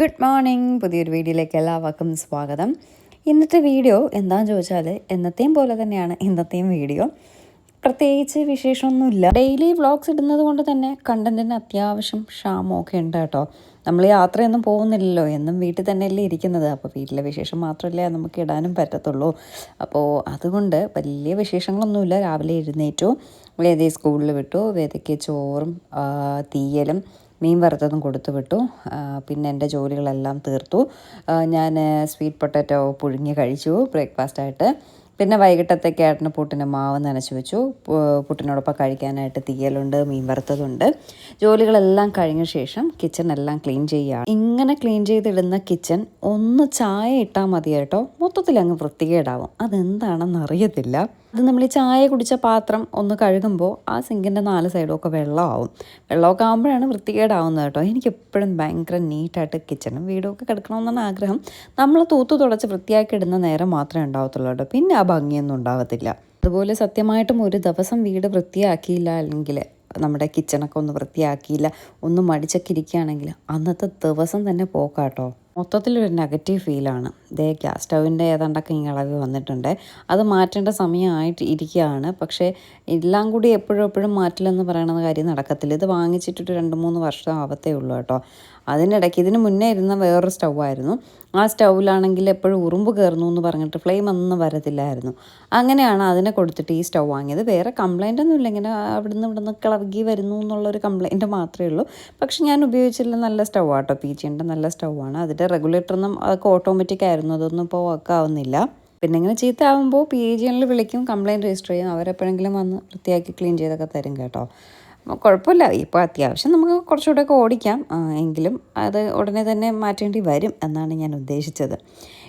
Good morning പുതിയൊരു വീഡിയോയിലേക്ക് എല്ലാവർക്കും സ്വാഗതം. ഇന്നത്തെ വീഡിയോ എന്താണെന്ന് ചോദിച്ചാൽ എന്നത്തെയും പോലെ തന്നെയാണ് ഇന്നത്തെയും വീഡിയോ. പ്രത്യേകിച്ച് വിശേഷമൊന്നുമില്ല. ഡെയിലി വ്ളോഗ്സ് ഇടുന്നത് കൊണ്ട് തന്നെ കണ്ടന്റിന് അത്യാവശ്യം ക്ഷാമമൊക്കെ ഉണ്ട് കേട്ടോ. നമ്മൾ യാത്രയൊന്നും പോകുന്നില്ലല്ലോ. എന്നും വീട്ടിൽ തന്നെയല്ലേ ഇരിക്കുന്നത്. അപ്പോൾ വീട്ടിലെ വിശേഷം മാത്രമല്ലേ നമുക്ക് ഇടാനും പറ്റത്തുള്ളൂ. അപ്പോൾ അതുകൊണ്ട് വലിയ വിശേഷങ്ങളൊന്നുമില്ല. രാവിലെ എഴുന്നേറ്റു. വേദയെ സ്കൂളിൽ വിട്ടു. വേദയ്ക്ക് ചോറും തീയലും മീൻ വറുത്തതും കൊടുത്തു വിട്ടു. പിന്നെ എന്റെ ജോലികളെല്ലാം തീർത്തു. ഞാൻ സ്വീറ്റ് പൊട്ടാറ്റോ പുഴുങ്ങി കഴിച്ചു ബ്രേക്ക്ഫാസ്റ്റായിട്ട് പിന്നെ വൈകിട്ടത്തേക്ക് ഏട്ടന് പുട്ടിന് മാവ് നനച്ച് വെച്ചു. പുട്ടിനോടൊപ്പം കഴിക്കാനായിട്ട് തീയലുണ്ട് മീൻ വറുത്തതുണ്ട്. ജോലികളെല്ലാം കഴിഞ്ഞ ശേഷം കിച്ചൺ എല്ലാം ക്ലീൻ ചെയ്യുക ഇങ്ങനെ ക്ലീൻ ചെയ്തിടുന്ന കിച്ചൺ ഒന്ന് ചായ ഇട്ടാൽ മതി കേട്ടോ മൊത്തത്തിൽ അങ്ങ് വൃത്തികേടാവും. അതെന്താണെന്ന് അറിയത്തില്ല അത് നമ്മൾ ഈ ചായ കുടിച്ച പാത്രം ഒന്ന് കഴുകുമ്പോൾ ആ സിങ്കിന്റെ നാല് സൈഡും ഒക്കെ വെള്ളമാവും. വെള്ളമൊക്കെ ആകുമ്പോഴാണ് വൃത്തികേടാവുന്നത് കേട്ടോ. എനിക്ക് എപ്പോഴും ഭയങ്കര നീറ്റായിട്ട് കിച്ചണും വീടും ഒക്കെ കിടക്കണമെന്നാണ് ആഗ്രഹം. നമ്മൾ തൂത്ത് തുടച്ച് വൃത്തിയാക്കി ഇടുന്ന നേരം മാത്രമേ ഉണ്ടാവത്തുള്ളൂ കേട്ടോ. പിന്നെ ആ ഭംഗിയൊന്നും ഉണ്ടാവത്തില്ല. അതുപോലെ സത്യമായിട്ടും ഒരു ദിവസം വീട് വൃത്തിയാക്കിയില്ല അല്ലെങ്കിൽ നമ്മുടെ കിച്ചണൊക്കെ ഒന്ന് വൃത്തിയാക്കിയില്ല ഒന്ന് മടിച്ചൊക്കെ ഇരിക്കുകയാണെങ്കിൽ അന്നത്തെ ദിവസം തന്നെ പോക്കാട്ടോ. മൊത്തത്തിലൊരു നെഗറ്റീവ് ഫീലാണ്. ദേ ഗ്യാസ് സ്റ്റൗവിന്റെ ഏതാണ്ടൊക്കെ ഈ ഇളവ് വന്നിട്ടുണ്ട്. അത് മാറ്റേണ്ട സമയമായിട്ട് ഇരിക്കുകയാണ്. പക്ഷേ എല്ലാം കൂടി എപ്പോഴും എപ്പോഴും മാറ്റില്ലെന്ന് പറയണ കാര്യം നടക്കത്തില്ല. ഇത് വാങ്ങിച്ചിട്ടൊരു രണ്ട് മൂന്ന് വർഷം ആവത്തേ ഉള്ളൂ കേട്ടോ. അതിനിടയ്ക്ക് ഇതിന് മുന്നേ ഇരുന്ന വേറൊരു സ്റ്റൗ ആയിരുന്നു ആ സ്റ്റൗവിലാണെങ്കിൽ എപ്പോഴും ഉറുമ്പ് കയറുന്നു എന്ന് പറഞ്ഞിട്ട് ഫ്ലെയിം ഒന്നും വരത്തില്ലായിരുന്നു. അങ്ങനെയാണ് അതിനെ കൊടുത്തിട്ട് ഈ സ്റ്റൗ വാങ്ങിയത്. വേറെ കംപ്ലൈന്റ് ഒന്നുമില്ല ഇങ്ങനെ അവിടുന്ന് ഇവിടുന്ന് കിളകി വരുന്നു എന്നുള്ളൊരു കംപ്ലൈന്റ് മാത്രമേ ഉള്ളൂ. പക്ഷെ ഞാൻ ഉപയോഗിച്ചില്ല നല്ല സ്റ്റൗ ആട്ടോ പി ജിന്റെ നല്ല സ്റ്റൗ ആണ് അതിന്റെ റെഗുലേറ്ററൊന്നും അതൊക്കെ ഓട്ടോമാറ്റിക് ആയിരുന്നു. അതൊന്നും ഇപ്പോൾ വർക്കാവുന്നില്ല പിന്നെ ഇങ്ങനെ ചീത്ത ആകുമ്പോൾ പി ജിയിൽ വിളിക്കും കംപ്ലയിന്റ് രജിസ്റ്റർ ചെയ്യും. അവരെപ്പോഴെങ്കിലും വന്ന് വൃത്തിയാക്കി ക്ലീൻ ചെയ്തൊക്കെ തരും കേട്ടോ. കുഴപ്പമില്ല. ഇപ്പോൾ അത്യാവശ്യം നമുക്ക് കുറച്ചുകൂടെയൊക്കെ ഓടിക്കാം. എങ്കിലും അത് ഉടനെ തന്നെ മാറ്റേണ്ടി വരും എന്നാണ് ഞാൻ ഉദ്ദേശിച്ചത്.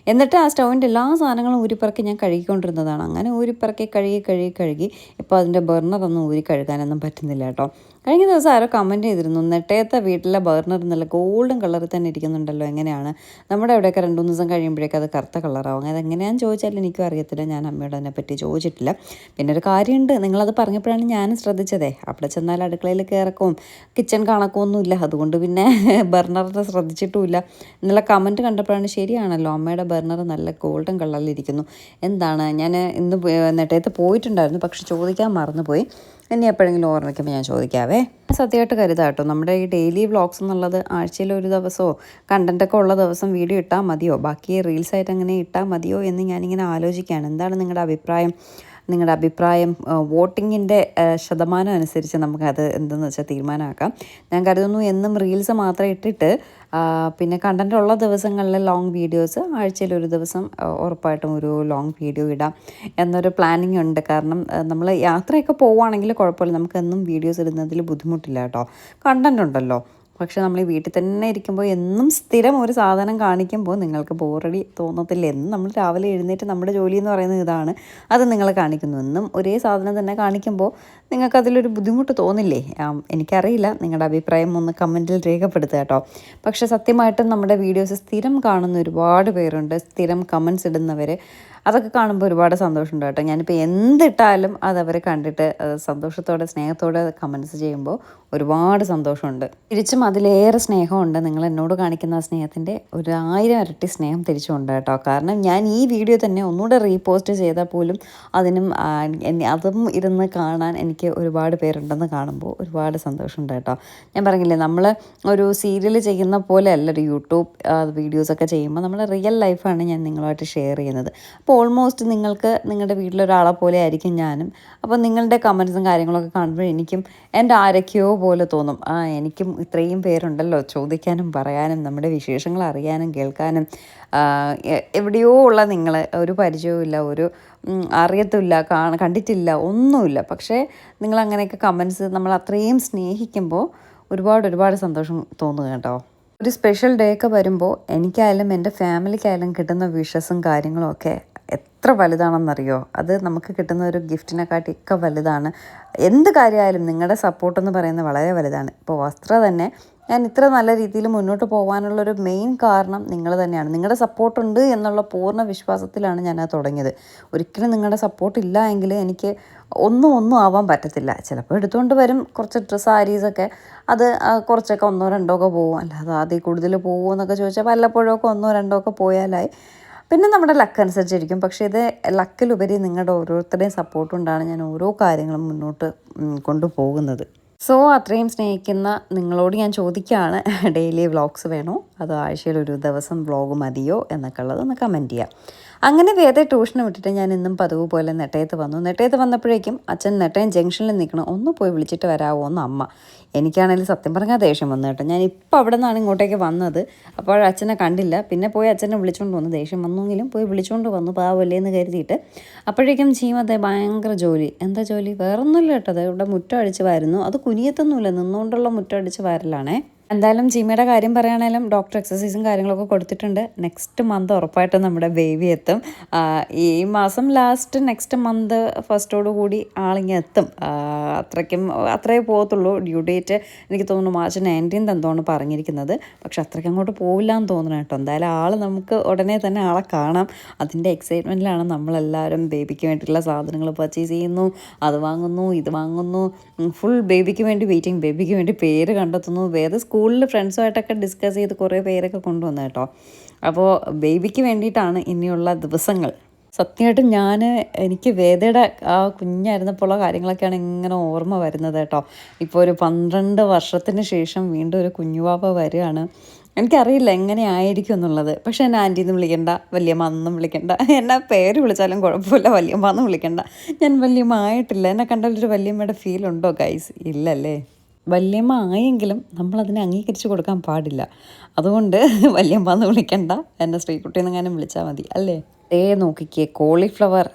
എന്നിട്ട് ആ സ്റ്റൗവിന്റെ എല്ലാ സാധനങ്ങളും ഊരിപ്പറക്കി ഞാൻ കഴുകിക്കൊണ്ടിരുന്നതാണ്. അങ്ങനെ ഊരിപ്പറക്കി കഴുകി കഴുകി കഴുകി. ഇപ്പോൾ അതിന്റെ ബർണറൊന്നും ഊരി കഴുകാനൊന്നും പറ്റുന്നില്ല കേട്ടോ. കഴിഞ്ഞ ദിവസം ആരോ കമന്റ് ചെയ്തിരുന്നു. നെട്ടയത്തെ വീട്ടിലെ ബർണർ നല്ല ഗോൾഡൻ കളറിൽ തന്നെ ഇരിക്കുന്നുണ്ടല്ലോ. എങ്ങനെയാണ്? നമ്മുടെ അവിടെയൊക്കെ രണ്ട് മൂന്ന് ദിവസം കഴിയുമ്പോഴേക്കും അത് കറുത്ത കളറാവും അത് എങ്ങനെയാണെന്ന് ചോദിച്ചാൽ എനിക്കും അറിയത്തില്ല. ഞാൻ അമ്മയോട് അതിനെപ്പറ്റി ചോദിച്ചിട്ടില്ല. പിന്നെ ഒരു കാര്യമുണ്ട്. നിങ്ങളത് പറഞ്ഞപ്പോഴാണ് ഞാനും ശ്രദ്ധിച്ചതേ. അവിടെ ചെന്നാൽ അടുക്കളയിൽ കയറക്കവും കിച്ചൺ കണക്കൊന്നുമില്ല. അതുകൊണ്ട് പിന്നെ ബർണറിനെ ശ്രദ്ധിച്ചിട്ടുമില്ല. ഇന്നലെ കമന്റ് കണ്ടപ്പോഴാണ് ശരിയാണല്ലോ. അമ്മയുടെ ബർണർ നല്ല ഗോൾഡൻ കളറിലിരിക്കുന്നു എന്താണ്? ഞാൻ ഇന്ന് നെട്ടയത്ത് പോയിട്ടുണ്ടായിരുന്നു. പക്ഷെ ചോദിക്കാൻ മറന്നുപോയി. ഇനി എപ്പോഴെങ്കിലും ഓർമ്മിക്കുമ്പോൾ ഞാൻ ചോദിക്കാവേ. സത്യമായിട്ട് കരുതാട്ടോ. നമ്മുടെ ഈ ഡെയിലി വ്ളോഗ്സ് എന്നുള്ളത് ആഴ്ചയിൽ ഒരു ദിവസമോ കണ്ടന്റൊക്കെ ഉള്ള ദിവസം വീഡിയോ ഇട്ടാൽ മതിയോ? ബാക്കി റീൽസ് ആയിട്ട് അങ്ങനെ ഇട്ടാൽ മതിയോ എന്ന് ഞാനിങ്ങനെ ആലോചിക്കുകയാണ്. എന്താണ് നിങ്ങളുടെ അഭിപ്രായം? നിങ്ങളുടെ അഭിപ്രായം വോട്ടിങ്ങിന്റെ ശതമാനം അനുസരിച്ച് നമുക്കത് എന്തെന്ന് വെച്ചാൽ തീരുമാനമാക്കാം. ഞാൻ കരുതുന്നു എന്നും റീൽസ് മാത്രം ഇട്ടിട്ട് പിന്നെ കണ്ടന്റ് ഉള്ള ദിവസങ്ങളിൽ ലോങ് വീഡിയോസ് ആഴ്ചയിൽ ഒരു ദിവസം ഉറപ്പായിട്ടും ഒരു ലോങ് വീഡിയോ ഇടാം എന്നൊരു പ്ലാനിങ് ഉണ്ട്. കാരണം നമ്മൾ യാത്രയൊക്കെ പോവുകയാണെങ്കിൽ കുഴപ്പമില്ല. നമുക്ക് എന്നും വീഡിയോസ് ഇടുന്നതിൽ ബുദ്ധിമുട്ടില്ല കേട്ടോ. കണ്ടന്റ് ഉണ്ടല്ലോ. പക്ഷെ നമ്മൾ ഈ വീട്ടിൽ തന്നെ ഇരിക്കുമ്പോൾ എന്നും സ്ഥിരം ഒരു സാധനം കാണിക്കുമ്പോൾ നിങ്ങൾക്ക് ബോറടി തോന്നത്തില്ല. എന്നും നമ്മൾ രാവിലെ എഴുന്നേറ്റ് നമ്മുടെ ജോലി എന്ന് പറയുന്നത് ഇതാണ്. അത് നിങ്ങൾ കാണിക്കുന്നു. എന്നും ഒരേ സാധനം തന്നെ കാണിക്കുമ്പോൾ നിങ്ങൾക്ക് അതിലൊരു ബുദ്ധിമുട്ട് തോന്നില്ലേ? എനിക്കറിയില്ല. നിങ്ങളുടെ അഭിപ്രായം ഒന്ന് കമന്റിൽ രേഖപ്പെടുത്തുക കേട്ടോ. പക്ഷേ സത്യമായിട്ടും നമ്മുടെ വീഡിയോസ് സ്ഥിരം കാണുന്ന ഒരുപാട് പേരുണ്ട്. സ്ഥിരം കമൻസ് ഇടുന്നവർ അതൊക്കെ കാണുമ്പോൾ ഒരുപാട് സന്തോഷമുണ്ട് കേട്ടോ. ഞാനിപ്പോൾ എന്തിട്ടാലും അത് അവരെ കണ്ടിട്ട് സന്തോഷത്തോടെ സ്നേഹത്തോടെ കമൻസ് ചെയ്യുമ്പോൾ ഒരുപാട് സന്തോഷമുണ്ട്. തിരിച്ചും അതിലേറെ സ്നേഹമുണ്ട്. നിങ്ങൾ എന്നോട് കാണിക്കുന്ന സ്നേഹത്തിന്റെ ഒരു ആയിരം ഇരട്ടി സ്നേഹം തിരിച്ചുണ്ട് കേട്ടോ. കാരണം ഞാൻ ഈ വീഡിയോ തന്നെ ഒന്നുകൂടെ റീപോസ്റ്റ് ചെയ്താൽ പോലും അതിനും അതും ഇരുന്ന് കാണാൻ എനിക്ക് ഒരുപാട് പേരുണ്ടെന്ന് കാണുമ്പോൾ ഒരുപാട് സന്തോഷമുണ്ട് കേട്ടോ. ഞാൻ പറഞ്ഞില്ലേ നമ്മൾ ഒരു സീരിയൽ ചെയ്യുന്ന പോലെ അല്ല ഒരു യൂട്യൂബ് വീഡിയോസൊക്കെ ചെയ്യുമ്പോൾ നമ്മൾ റിയൽ ലൈഫാണ് ഞാൻ നിങ്ങളുമായിട്ട് ഷെയർ ചെയ്യുന്നത്. അപ്പോൾ ഓൾമോസ്റ്റ് നിങ്ങൾക്ക് നിങ്ങളുടെ വീട്ടിലൊരാളെ പോലെ ആയിരിക്കും ഞാനും. അപ്പോൾ നിങ്ങളുടെ കമൻസും കാര്യങ്ങളൊക്കെ കാണുമ്പോൾ എനിക്കും എന്റെ ആരൊക്കെയോ പോലെ തോന്നും. ആ എനിക്കും ഇത്രയും പേരുണ്ടല്ലോ ചോദിക്കാനും പറയാനും നമ്മുടെ വിശേഷങ്ങൾ അറിയാനും കേൾക്കാനും. എവിടെയോ ഉള്ള നിങ്ങൾ ഒരു പരിചയവും ഇല്ല ഒരു അറിയത്തില്ല കാണ കണ്ടിട്ടില്ല ഒന്നുമില്ല. പക്ഷേ നിങ്ങൾ അങ്ങനെയൊക്കെ കമൻസ് നമ്മൾ അത്രയും സ്നേഹിക്കുമ്പോൾ ഒരുപാട് ഒരുപാട് സന്തോഷം തോന്നുക കേട്ടോ. ഒരു സ്പെഷ്യൽ ഡേ ഒക്കെ വരുമ്പോൾ എനിക്കായാലും എന്റെ ഫാമിലിക്കായാലും കിട്ടുന്ന വിഷസും കാര്യങ്ങളും ഒക്കെ എത്ര വലുതാണെന്നറിയോ? അത് നമുക്ക് കിട്ടുന്ന ഒരു ഗിഫ്റ്റിനെക്കാട്ടിയൊക്കെ വലുതാണ്. എന്ത് കാര്യമായാലും നിങ്ങളുടെ സപ്പോർട്ട് എന്ന് പറയുന്നത് വളരെ വലുതാണ്. ഇപ്പോൾ വസ്ത്ര തന്നെ ഞാൻ ഇത്ര നല്ല രീതിയിൽ മുന്നോട്ട് പോകാനുള്ളൊരു മെയിൻ കാരണം നിങ്ങൾ തന്നെയാണ്. നിങ്ങളുടെ സപ്പോർട്ടുണ്ട് എന്നുള്ള പൂർണ വിശ്വാസത്തിലാണ് ഞാൻ അത് തുടങ്ങിയത്. ഒരിക്കലും നിങ്ങളുടെ സപ്പോർട്ട് ഇല്ല എങ്കിൽ എനിക്ക് ഒന്നും ഒന്നും ആവാൻ പറ്റത്തില്ല. ചിലപ്പോൾ എടുത്തുകൊണ്ട് വരും കുറച്ച് ഡ്രസ്സ് സാരീസൊക്കെ അത് കുറച്ചൊക്കെ ഒന്നോ രണ്ടോ ഒക്കെ പോകും. അല്ലാതെ അതിൽ കൂടുതൽ പോകുമോ എന്നൊക്കെ ചോദിച്ചാൽ വല്ലപ്പോഴും ഒക്കെ ഒന്നോ രണ്ടോ ഒക്കെ പോയാലായി. പിന്നെ നമ്മുടെ ലക്ക് അനുസരിച്ചിരിക്കും. പക്ഷേ ഇത് ലക്കിലുപരി നിങ്ങളുടെ ഓരോരുത്തരുടെയും സപ്പോർട്ട് കൊണ്ടാണ് ഞാൻ ഓരോ കാര്യങ്ങളും മുന്നോട്ട് കൊണ്ടുപോകുന്നത്. സോ അത്രയും സ്നേഹിക്കുന്ന നിങ്ങളോട് ഞാൻ ചോദിക്കുകയാണ് ഡെയിലി വ്ളോഗ്സ് വേണോ? അതോ ആഴ്ചയിൽ ഒരു ദിവസം വ്ളോഗ് മതിയോ എന്നൊക്കെ ഉള്ളത് ഒന്ന് കമന്റ് ചെയ്യാം. അങ്ങനെ വേറെ ട്യൂഷന് വിട്ടിട്ട് ഞാൻ ഇന്നും പതിവ് പോലെ നെട്ടയത്ത് വന്നു. നെട്ടയത്ത് വന്നപ്പോഴേക്കും അച്ഛൻ നെട്ടയം ജംഗ്ഷനിൽ നിൽക്കണം ഒന്ന് പോയി വിളിച്ചിട്ട് വരാമോ എന്ന് അമ്മ. എനിക്കാണെങ്കിലും സത്യം പറഞ്ഞാൽ ദേഷ്യം വന്നു കേട്ടോ. ഞാൻ ഇപ്പോൾ അവിടെ നിന്നാണ് ഇങ്ങോട്ടേക്ക് വന്നത്. അപ്പോൾ അച്ഛനെ കണ്ടില്ല. പിന്നെ പോയി അച്ഛനെ വിളിച്ചുകൊണ്ട് വന്നു. ദേഷ്യം വന്നെങ്കിലും പോയി വിളിച്ചുകൊണ്ട് വന്നു പാവല്ലേ എന്ന് കരുതിയിട്ട്. അപ്പോഴേക്കും ചീമത്തെ ഭയങ്കര ജോലി. എന്താ ജോലി? വേറൊന്നുമില്ല കേട്ടോ. അത് ഇവിടെ മുറ്റം അടിച്ച് വാരുന്നു. അത് കുനിയത്തൊന്നുമില്ല. നിന്നുകൊണ്ടുള്ള മുറ്റം അടിച്ച് വാരലാണേ. എന്തായാലും ജിമ്മയുടെ കാര്യം പറയുകയാണെങ്കിലും ഡോക്ടർ എക്സസൈസും കാര്യങ്ങളൊക്കെ കൊടുത്തിട്ടുണ്ട്. നെക്സ്റ്റ് മന്ത് ഉറപ്പായിട്ടും നമ്മുടെ ബേബി എത്തും. ഈ മാസം ലാസ്റ്റ് നെക്സ്റ്റ് മന്ത് ഫസ്റ്റോടു കൂടി ആളിങ്ങി എത്തും. അത്രയ്ക്കും അത്രയേ പോകത്തുള്ളൂ. ഡ്യൂ ഡേറ്റ് എനിക്ക് തോന്നുന്നു മാർച്ച് നയന്റീൻത് എന്തോന്ന് പറഞ്ഞിരിക്കുന്നത്. പക്ഷെ അത്രയ്ക്ക് അങ്ങോട്ട് പോവില്ല എന്ന് തോന്നുന്നു കേട്ടോ. എന്തായാലും ആൾ നമുക്ക് ഉടനെ തന്നെ ആളെ കാണാം. അതിന്റെ എക്സൈറ്റ്മെന്റിലാണ് നമ്മളെല്ലാവരും ബേബിക്ക് വേണ്ടിയിട്ടുള്ള സാധനങ്ങൾ പർച്ചേസ് ചെയ്യുന്നു. അത് വാങ്ങുന്നു ഇത് വാങ്ങുന്നു. ഫുൾ ബേബിക്ക് വേണ്ടി വെയിറ്റിംഗ് ബേബിക്ക് വേണ്ടി പേര് കണ്ടെത്തുന്നു. വേറെ സ്കൂളിൽ ഫ്രണ്ട്സുമായിട്ടൊക്കെ ഡിസ്കസ് ചെയ്ത് കുറേ പേരൊക്കെ കൊണ്ടുവന്നു കേട്ടോ. അപ്പോൾ ബേബിക്ക് വേണ്ടിയിട്ടാണ് ഇനിയുള്ള ദിവസങ്ങൾ. സത്യമായിട്ടും ഞാൻ എനിക്ക് വേദയുടെ ആ കുഞ്ഞായിരുന്നപ്പോഴുള്ള കാര്യങ്ങളൊക്കെയാണ് ഇങ്ങനെ ഓർമ്മ വരുന്നത് കേട്ടോ. ഇപ്പോൾ ഒരു പന്ത്രണ്ട് വർഷത്തിന് ശേഷം വീണ്ടും ഒരു കുഞ്ഞുവാപ്പ വരികയാണ്. എനിക്കറിയില്ല എങ്ങനെയായിരിക്കും എന്നുള്ളത്. പക്ഷെ എന്നെ ആന്റി വിളിക്കണ്ട വല്യമ്മ എന്നും വിളിക്കണ്ട. എന്നെ പേര് വിളിച്ചാലും കുഴപ്പമില്ല വല്യമ്മ എന്ന് വിളിക്കണ്ട. ഞാൻ വല്യമ്മ ആയിട്ടില്ല. എന്നെ കണ്ടാലൊരു വല്യമ്മയുടെ ഫീൽ ഉണ്ടോ ഗൈസ് ഇല്ലല്ലേ? വല്യമ്മ ആയെങ്കിലും നമ്മളതിനെ അംഗീകരിച്ച് കൊടുക്കാൻ പാടില്ല. അതുകൊണ്ട് വല്യമ്മ എന്ന് വിളിക്കണ്ട. എന്നെ ശ്രീകുട്ടി എന്നെങ്ങാനും വിളിച്ചാൽ മതി. അല്ലേ? ഏ നോക്കിക്കേ കോളിഫ്ലവർ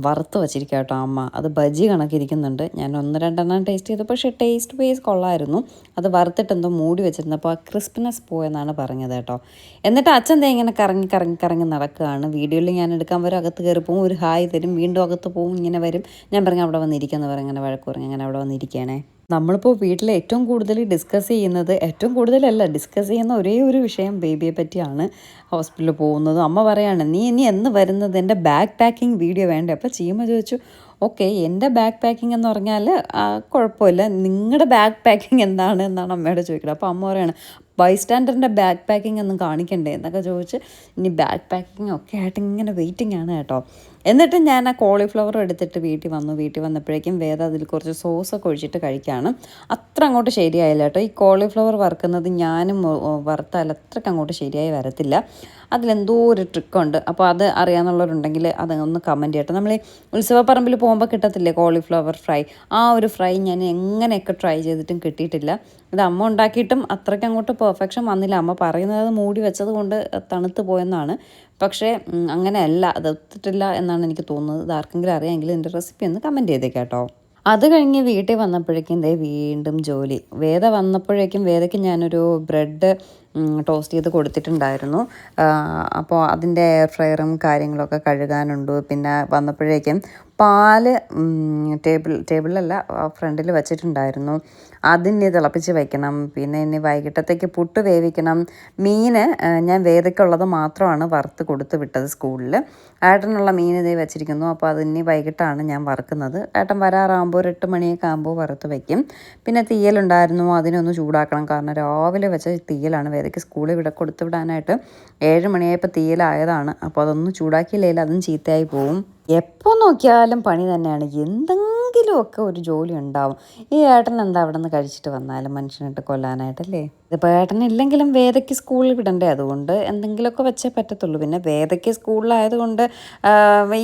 വറുത്ത് വച്ചിരിക്കുക കേട്ടോ അമ്മ. അത് ബജി കണക്കിരിക്കുന്നുണ്ട്. ഞാൻ ഒന്ന് രണ്ടെണ്ണം ടേസ്റ്റ് ചെയ്തു. പക്ഷേ ടേസ്റ്റ് വൈസ് കൊള്ളായിരുന്നു. അത് വറുത്തിട്ട് എന്തോ മൂടി വെച്ചിരുന്നപ്പോൾ ആ ക്രിസ്പിനെസ് പോയെന്നാണ് പറഞ്ഞത് കേട്ടോ. എന്നിട്ട് അച്ഛൻ ദേ ഇങ്ങനെ കറങ്ങി കറങ്ങി കറങ്ങി നടക്കുകയാണ്. വീഡിയോയിൽ ഞാൻ എടുക്കാൻ വരും അകത്ത് കയറി പോകും ഒരു ഹായ് തരും വീണ്ടും അകത്ത് പോകും ഇങ്ങനെ വരും. ഞാൻ പറഞ്ഞു അവിടെ വന്നിരിക്കുന്ന പറഞ്ഞു ഇങ്ങനെ വഴക്ക് പറഞ്ഞു അങ്ങനെ അവിടെ വന്നിരിക്കുകയാണേ നമ്മളിപ്പോൾ വീട്ടിൽ ഏറ്റവും കൂടുതൽ ഡിസ്കസ് ചെയ്യുന്നത് ഏറ്റവും കൂടുതലല്ല ഡിസ്കസ് ചെയ്യുന്ന ഒരേ ഒരു വിഷയം ബേബിയെ പറ്റിയാണ് ഹോസ്പിറ്റലിൽ പോകുന്നത്. അമ്മ പറയാണ് നീ ഇനി എന്ന് വരുന്നത്? എന്റെ ബാഗ് പാക്കിംഗ് വീഡിയോ വേണ്ടേ? അപ്പോൾ ചീമ ചോദിച്ചു ഓക്കെ എന്റെ ബാഗ് പാക്കിംഗ് എന്ന് പറഞ്ഞാൽ കുഴപ്പമില്ല. നിങ്ങളുടെ ബാഗ് പാക്കിംഗ് എന്താണ്? എന്നാണ് അമ്മയോട് ചോദിക്കുന്നത് അപ്പോൾ അമ്മ പറയാണ് ബൈസ്റ്റാൻഡറിന്റെ ബാക്ക് പാക്കിംഗ് ഒന്നും കാണിക്കണ്ടേ? എന്നൊക്കെ ചോദിച്ച് ഇനി ബാക്ക് പാക്കിംഗ് ഒക്കെ ആയിട്ട് ഇങ്ങനെ വെയിറ്റിംഗ് ആണ് കേട്ടോ. എന്നിട്ട് ഞാൻ ആ കോളിഫ്ലവർ എടുത്തിട്ട് വീട്ടിൽ വന്നു. വീട്ടിൽ വന്നപ്പോഴേക്കും വേദ അതിൽ കുറച്ച് സോസൊക്കെ ഒഴിച്ചിട്ട് കഴിക്കുകയാണ് അത്ര അങ്ങോട്ട് ശരിയായില്ല കേട്ടോ. ഈ കോളിഫ്ലവർ വറുക്കുന്നത് ഞാനും വറുത്താൽ അത്രയ്ക്ക് അങ്ങോട്ട് ശരിയായി വരത്തില്ല. അതിലെന്തോ ഒരു ട്രിക്കുണ്ട് അപ്പോൾ അത് അറിയാമെന്നുള്ളവരുണ്ടെങ്കിൽ അത് ഒന്ന് കമന്റ് ചെയ്യട്ടെ. നമ്മൾ ഉത്സവപ്പറമ്പിൽ പോകുമ്പോൾ കിട്ടത്തില്ലേ കോളിഫ്ലവർ ഫ്രൈ ആ ഒരു ഫ്രൈ ഞാൻ എങ്ങനെയൊക്കെ ട്രൈ ചെയ്തിട്ടും കിട്ടിയിട്ടില്ല. ഇത് അമ്മ ഉണ്ടാക്കിയിട്ടും അത്രയ്ക്ക് അങ്ങോട്ട് പെർഫെക്ഷൻ വന്നില്ല. അമ്മ പറയുന്നത് മൂടി വെച്ചത് കൊണ്ട് തണുത്ത് പോയെന്നാണ്. പക്ഷേ അങ്ങനെയല്ല. അത് ഒത്തിട്ടില്ല എന്നാണ് എനിക്ക് തോന്നുന്നത്. ഇത് ആർക്കെങ്കിലും അറിയാമെങ്കിൽ എന്റെ റെസിപ്പി ഒന്ന് കമന്റ് ചെയ്തേക്കാട്ടോ അത് കഴിഞ്ഞ് വീട്ടിൽ വന്നപ്പോഴേക്കും ദേ വീണ്ടും ജോലി. വേദ വന്നപ്പോഴേക്കും വേദയ്ക്ക് ഞാനൊരു ബ്രെഡ് ടോസ്റ്റ് ചെയ്ത് കൊടുത്തിട്ടുണ്ടായിരുന്നു. അപ്പോൾ അതിന്റെ എയർ ഫ്രയറും കാര്യങ്ങളൊക്കെ കഴുകാനുണ്ട്. പിന്നെ വന്നപ്പോഴേക്കും പാൽ ടേബിൾ ടേബിളിലല്ല ഫ്രണ്ടിൽ വെച്ചിട്ടുണ്ടായിരുന്നു. അതിനെ തിളപ്പിച്ച് വയ്ക്കണം പിന്നെ ഇനി വൈകിട്ടത്തേക്ക് പുട്ട് വേവിക്കണം. മീൻ ഞാൻ വേദയ്ക്കുള്ളത് മാത്രമാണ് വറുത്ത് കൊടുത്ത് വിട്ടത് സ്കൂളിൽ ഏട്ടനുള്ള മീൻ ഇതേ വെച്ചിരിക്കുന്നു. അപ്പോൾ അത് ഇനി വൈകിട്ടാണ് ഞാൻ വറുക്കുന്നത്. ഏട്ടൻ വരാറാകുമ്പോൾ ഒരു എട്ട് മണിയൊക്കെ ആകുമ്പോൾ വറുത്ത് വയ്ക്കും പിന്നെ തീയലുണ്ടായിരുന്നു. അതിനൊന്ന് ചൂടാക്കണം. കാരണം രാവിലെ വെച്ച തീയലാണ് വേദയ്ക്ക് സ്കൂളിൽ ഇവിടെ കൊടുത്ത് വിടാനായിട്ട് ഏഴ് മണിയായപ്പോൾ തീയലായതാണ്. അപ്പോൾ അതൊന്ന് ചൂടാക്കിയില്ലെങ്കിൽ അതും ചീത്തയായി പോവും. എപ്പോൾ നോക്കിയാലും പണി തന്നെയാണ്. എന്തെങ്കിലുമൊക്കെ ഒരു ജോലി ഉണ്ടാവും. ഈ ഏട്ടൻ എന്താ അവിടെ നിന്ന് കഴിച്ചിട്ട് വന്നാലും മനുഷ്യനിട്ട് കൊല്ലാനായിട്ടല്ലേ? ഇതിപ്പോൾ ഏട്ടനില്ലെങ്കിലും വേദയ്ക്ക് സ്കൂളിൽ വിടണ്ടേ? അതുകൊണ്ട് എന്തെങ്കിലുമൊക്കെ വെച്ചേ പറ്റത്തുള്ളൂ. പിന്നെ വേദയ്ക്ക് സ്കൂളിലായതുകൊണ്ട്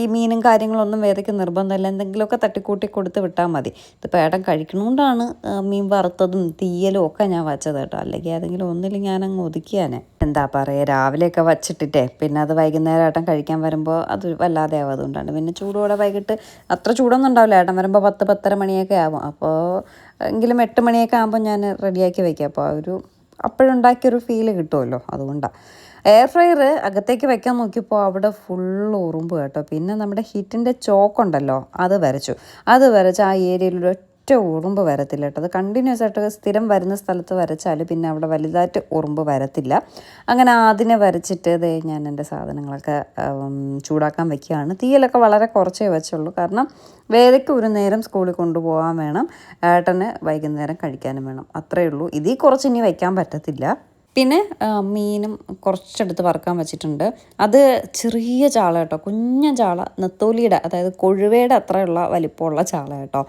ഈ മീനും കാര്യങ്ങളൊന്നും വേദയ്ക്ക് നിർബന്ധമില്ല. എന്തെങ്കിലുമൊക്കെ തട്ടിക്കൂട്ടി കൊടുത്ത് വിട്ടാൽ മതി. ഇതിപ്പോൾ ഏട്ടൻ കഴിക്കണോണ്ടാണ് മീൻ വറുത്തതും തീയലും ഒക്കെ ഞാൻ വച്ചത് കേട്ടോ. അല്ലെങ്കിൽ ഏതെങ്കിലും ഒന്നിൽ ഞാനങ്ങ് ഒതുക്കിയാനെ എന്താ പറയുക രാവിലെയൊക്കെ വച്ചിട്ടിട്ടേ. പിന്നെ അത് വൈകുന്നേരം ഏട്ടൻ കഴിക്കാൻ വരുമ്പോൾ അത് വല്ലാതെ ആവും അതുകൊണ്ടാണ് പിന്നെ ചൂടോടെ വൈകിട്ട് അത്ര ചൂടൊന്നും ഉണ്ടാവില്ല. ഏട്ടൻ വരുമ്പോൾ പത്ത് പത്തര മണിയൊക്കെ ആവും. അപ്പോൾ എങ്കിലും എട്ട് മണിയൊക്കെ ആകുമ്പോൾ ഞാൻ റെഡിയാക്കി വയ്ക്കാം അപ്പോൾ ഒരു അപ്പോഴുണ്ടാക്കിയൊരു ഫീൽ കിട്ടുമല്ലോ അതുകൊണ്ടാണ് എയർ ഫ്രയർ അകത്തേക്ക് വെക്കാൻ നോക്കിയപ്പോൾ അവിടെ ഫുള്ള് ഉറുമ്പ് കേട്ടോ. പിന്നെ നമ്മുടെ ഹിറ്റിന്റെ ചോക്കുണ്ടല്ലോ അത് വരച്ചു. അത് വരച്ച് ആ ഏരിയയിൽ ഒറ്റ ഉറുമ്പ് വരത്തില്ല കേട്ടോ. അത് കണ്ടിന്യൂസ് ആയിട്ട് സ്ഥിരം വരുന്ന സ്ഥലത്ത് വരച്ചാൽ പിന്നെ അവിടെ വലുതായിട്ട് ഉറുമ്പ് വരത്തില്ല. അങ്ങനെ അതിനെ വരച്ചിട്ട് ദേ ഞാൻ എന്റെ സാധനങ്ങളൊക്കെ ചൂടാക്കാൻ വെക്കുകയാണ്. തീയലൊക്കെ വളരെ കുറച്ചേ വെച്ചുള്ളൂ. കാരണം വേദയ്ക്ക് ഒരു നേരം സ്കൂളിൽ കൊണ്ടുപോകാൻ വേണം. ഏട്ടന് വൈകുന്നേരം കഴിക്കാനും വേണം. അത്രയേ ഉള്ളൂ. ഇതിൽ കുറച്ച് ഇനി വയ്ക്കാൻ പറ്റത്തില്ല. പിന്നെ മീനും കുറച്ചെടുത്ത് വറുക്കാൻ വെച്ചിട്ടുണ്ട്. അത് ചെറിയ ചാള കേട്ടോ. കുഞ്ഞ ചാള നെത്തോലിയുടെ അതായത് കൊഴുവയുടെ അത്രയുള്ള വലിപ്പമുള്ള ചാള കേട്ടോ.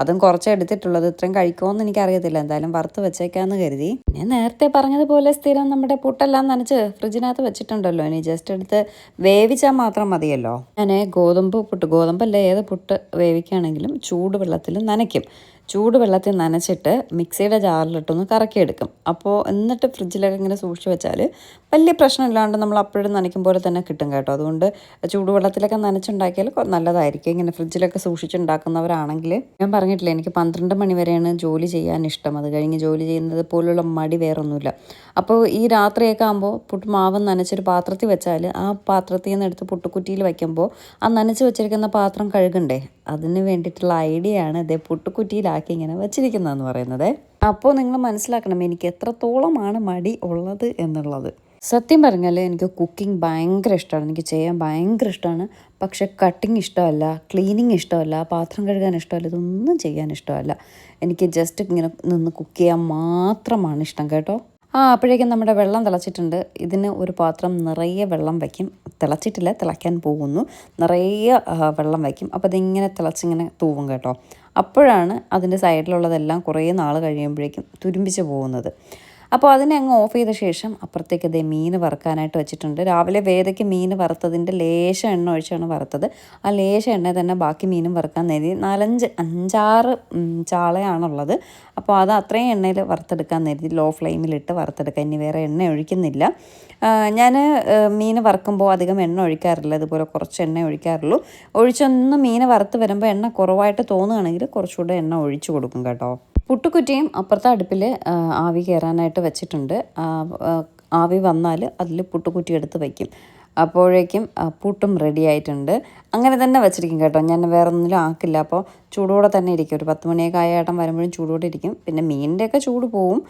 അതും കുറച്ച് എടുത്തിട്ടുള്ളത് ഇത്രയും കഴിക്കുമോയെന്ന് എനിക്കറിയത്തില്ല. എന്തായാലും വറുത്ത് വെച്ചേക്കാന്ന് കരുതി. പിന്നെ നേരത്തെ പറഞ്ഞതുപോലെ സ്ഥിരം നമ്മുടെ പുട്ടെല്ലാം നനച്ച് ഫ്രിഡ്ജിനകത്ത് വെച്ചിട്ടുണ്ടല്ലോ. ഇനി ജസ്റ്റ് എടുത്ത് വേവിച്ചാൽ മാത്രം മതിയല്ലോ. ഞാൻ ഗോതമ്പ് പുട്ട് ഗോതമ്പല്ല ഏത് പുട്ട് വേവിക്കുകയാണെങ്കിലും ചൂടുവെള്ളത്തിൽ നനയ്ക്കും. ചൂടുവെള്ളത്തിൽ നനച്ചിട്ട് മിക്സിയുടെ ജാറിലിട്ടൊന്ന് കറക്കിയെടുക്കും. അപ്പോൾ എന്നിട്ട് ഫ്രിഡ്ജിലൊക്കെ ഇങ്ങനെ സൂക്ഷിച്ച് വെച്ചാൽ വലിയ പ്രശ്നമില്ലാണ്ട് നമ്മൾ അപ്പോഴും നനയ്ക്കും പോലെ തന്നെ കിട്ടും കേട്ടോ. അതുകൊണ്ട് ചൂടുവെള്ളത്തിലൊക്കെ നനച്ചുണ്ടാക്കിയാൽ നല്ലതായിരിക്കും. ഇങ്ങനെ ഫ്രിഡ്ജിലൊക്കെ സൂക്ഷിച്ചുണ്ടാക്കുന്നവരാണെങ്കിൽ ഞാൻ പറഞ്ഞിട്ടില്ല എനിക്ക് പന്ത്രണ്ട് മണി വരെയാണ് ജോലി ചെയ്യാൻ ഇഷ്ടം. അത് കഴിഞ്ഞ് ജോലി ചെയ്യുന്നത് പോലുള്ള മടി വേറൊന്നുമില്ല. അപ്പോൾ ഈ രാത്രിയൊക്കെ ആകുമ്പോൾ പുട്ട് മാവ് നനച്ചൊരു പാത്രത്തിൽ വെച്ചാൽ ആ പാത്രത്തിൽ നിന്ന് എടുത്ത് പുട്ടുക്കുറ്റിയിൽ വയ്ക്കുമ്പോൾ ആ നനച്ച് വെച്ചിരിക്കുന്ന പാത്രം കഴുകണ്ടേ? അതിന് വേണ്ടിയിട്ടുള്ള ഐഡിയ ആണ് ഇതേ പുട്ടുക്കുറ്റിയിലാക്കി ഇങ്ങനെ വെച്ചിരിക്കുന്നതെന്ന് പറയുന്നത്. അപ്പോൾ നിങ്ങൾ മനസ്സിലാക്കണം എനിക്ക് എത്രത്തോളമാണ് മടി ഉള്ളത് എന്നുള്ളത്. സത്യം പറഞ്ഞാൽ എനിക്ക് കുക്കിംഗ് ഭയങ്കര ഇഷ്ടമാണ്. എനിക്ക് ചെയ്യാൻ ഭയങ്കര ഇഷ്ടമാണ്. പക്ഷെ കട്ടിങ് ഇഷ്ടമല്ല ക്ലീനിങ് ഇഷ്ടമല്ല പാത്രം കഴുകാൻ ഇഷ്ടമല്ല ഇതൊന്നും ചെയ്യാൻ ഇഷ്ടമല്ല. എനിക്ക് ജസ്റ്റ് ഇങ്ങനെ നിന്ന് കുക്ക് ചെയ്യാൻ മാത്രമാണ് ഇഷ്ടം കേട്ടോ. ആ അപ്പോഴേക്കും നമ്മുടെ വെള്ളം തിളച്ചിട്ടുണ്ട്. ഇതിന് ഒരു പാത്രം നിറയെ വെള്ളം വയ്ക്കും. തിളച്ചിട്ടില്ല തിളയ്ക്കാൻ പോകുന്നു. നിറയെ വെള്ളം വയ്ക്കും. അപ്പോൾ ഇതിങ്ങനെ തിളച്ചിങ്ങനെ തൂവും കേട്ടോ. അപ്പോഴാണ് അതിന്റെ സൈഡിലുള്ളതെല്ലാം കുറേ നാൾ കഴിയുമ്പോഴേക്കും തുരുമ്പിച്ച് പോകുന്നത്. അപ്പോൾ അതിനെ അങ്ങ് ഓഫ് ചെയ്ത ശേഷം അപ്പുറത്തേക്ക് ഇതേ മീൻ വറുക്കാനായിട്ട് വെച്ചിട്ടുണ്ട്. രാവിലെ വേദയ്ക്ക് മീൻ വറുത്തതിന്റെ ലേശ എണ്ണ ഒഴിച്ചാണ് വറുത്തത്. ആ ലേശ എണ്ണ തന്നെ ബാക്കി മീനും വറുക്കാൻ നേരി നാലഞ്ച് അഞ്ചാറ് ചാളയാണുള്ളത്. അപ്പോൾ അത് അത്രയും എണ്ണയിൽ വറുത്തെടുക്കാൻ നേരി ലോ ഫ്ലെയിമിലിട്ട് വറുത്തെടുക്കാം ഇനി വേറെ എണ്ണ ഒഴിക്കുന്നില്ല. ഞാൻ മീൻ വറുക്കുമ്പോൾ അധികം എണ്ണ ഒഴിക്കാറില്ല. ഇതുപോലെ കുറച്ച് എണ്ണ ഒഴിക്കാറുള്ളൂ. ഒഴിച്ചൊന്ന് മീൻ വറുത്ത് വരുമ്പോൾ എണ്ണ കുറവായിട്ട് തോന്നുകയാണെങ്കിൽ കുറച്ചുകൂടെ എണ്ണ ഒഴിച്ചു കൊടുക്കും കേട്ടോ. പുട്ടുക്കുറ്റിയും അപ്പുറത്തെ അടുപ്പിൽ ആവി കയറാനായിട്ട് വെച്ചിട്ടുണ്ട്. ആവി വന്നാൽ അതിൽ പുട്ടുകുറ്റി എടുത്ത് വയ്ക്കും അപ്പോഴേക്കും പുട്ടും റെഡി ആയിട്ടുണ്ട്. അങ്ങനെ തന്നെ വെച്ചിരിക്കും കേട്ടോ. ഞാൻ വേറെ ഒന്നിലും ആക്കില്ല. അപ്പോൾ ചൂടോടെ തന്നെ ഇരിക്കും. ഒരു പത്ത് മണിയൊക്കെ ആയാട്ടം വരുമ്പോഴും ചൂടോടെ ഇരിക്കും. പിന്നെ മീനിന്റെയൊക്കെ ചൂട് പോവും.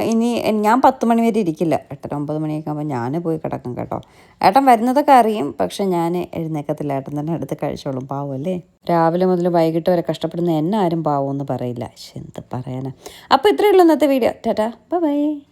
ഇനി ഞാൻ പത്ത് മണി വരെ ഇരിക്കില്ല. എട്ടര ഒമ്പത് മണിയൊക്കെ ആകുമ്പോൾ ഞാൻ പോയി കിടക്കും കേട്ടോ. ഏട്ടൻ വരുന്നതൊക്കെ അറിയും. പക്ഷെ ഞാൻ എഴുന്നേക്കത്തില്ല. ഏട്ടൻ തന്നെ എടുത്ത് കഴിച്ചോളും. പാവമല്ലേ രാവിലെ മുതൽ വൈകിട്ട് വരെ കഷ്ടപ്പെടുന്ന എന്നെ ആരും പാവമെന്ന് പറയില്ല. എന്ത് പറയാനാ. അപ്പോൾ ഇത്രയേ ഉള്ളൂ ഇന്നത്തെ വീഡിയോ. ടാറ്റാ. ബൈ.